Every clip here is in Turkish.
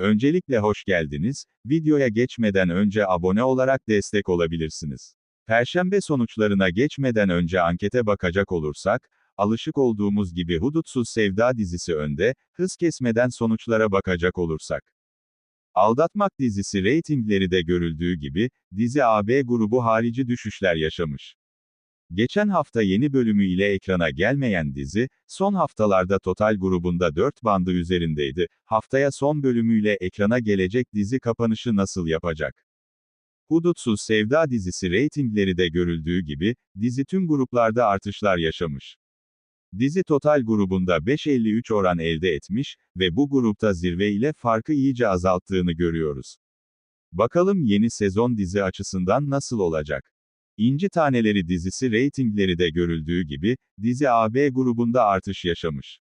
Öncelikle hoş geldiniz. Videoya geçmeden önce abone olarak destek olabilirsiniz. Perşembe sonuçlarına geçmeden önce ankete bakacak olursak, alışık olduğumuz gibi Hudutsuz Sevda dizisi önde, hız kesmeden sonuçlara bakacak olursak. Aldatmak dizisi reytingleri de görüldüğü gibi, dizi AB grubu harici düşüşler yaşamış. Geçen hafta yeni bölümü ile ekrana gelmeyen dizi, son haftalarda Total grubunda 4 bandı üzerindeydi. Haftaya son bölümüyle ekrana gelecek dizi kapanışı nasıl yapacak? Hudutsuz Sevda dizisi reytingleri de görüldüğü gibi, dizi tüm gruplarda artışlar yaşamış. Dizi Total grubunda 5.53 oran elde etmiş ve bu grupta zirve ile farkı iyice azalttığını görüyoruz. Bakalım yeni sezon dizi açısından nasıl olacak? İnci Taneleri dizisi reytingleri de görüldüğü gibi, dizi AB grubunda artış yaşamış.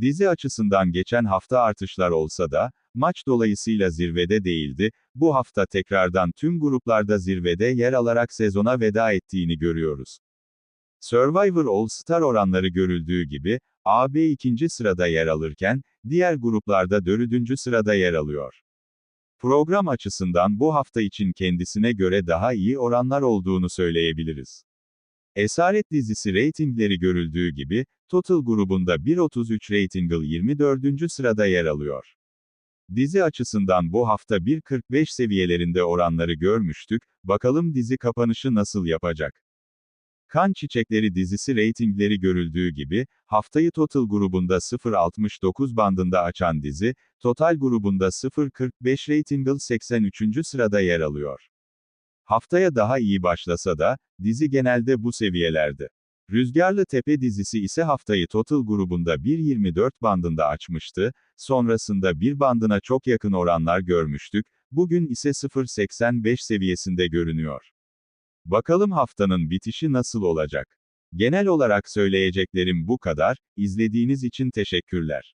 Dizi açısından geçen hafta artışlar olsa da, maç dolayısıyla zirvede değildi, bu hafta tekrardan tüm gruplarda zirvede yer alarak sezona veda ettiğini görüyoruz. Survivor All Star oranları görüldüğü gibi, AB ikinci sırada yer alırken, diğer gruplarda dördüncü sırada yer alıyor. Program açısından bu hafta için kendisine göre daha iyi oranlar olduğunu söyleyebiliriz. Esaret dizisi reytingleri görüldüğü gibi, Total grubunda 1.33 reytingle 24. sırada yer alıyor. Dizi açısından bu hafta 1.45 seviyelerinde oranları görmüştük, bakalım dizi kapanışı nasıl yapacak? Kan Çiçekleri dizisi reytingleri görüldüğü gibi, haftayı Total grubunda 0.69 bandında açan dizi, Total grubunda 0.45 reytingle 83. sırada yer alıyor. Haftaya daha iyi başlasa da, dizi genelde bu seviyelerde. Rüzgarlı Tepe dizisi ise haftayı Total grubunda 1.24 bandında açmıştı, sonrasında bir bandına çok yakın oranlar görmüştük, bugün ise 0.85 seviyesinde görünüyor. Bakalım haftanın bitişi nasıl olacak? Genel olarak söyleyeceklerim bu kadar, izlediğiniz için teşekkürler.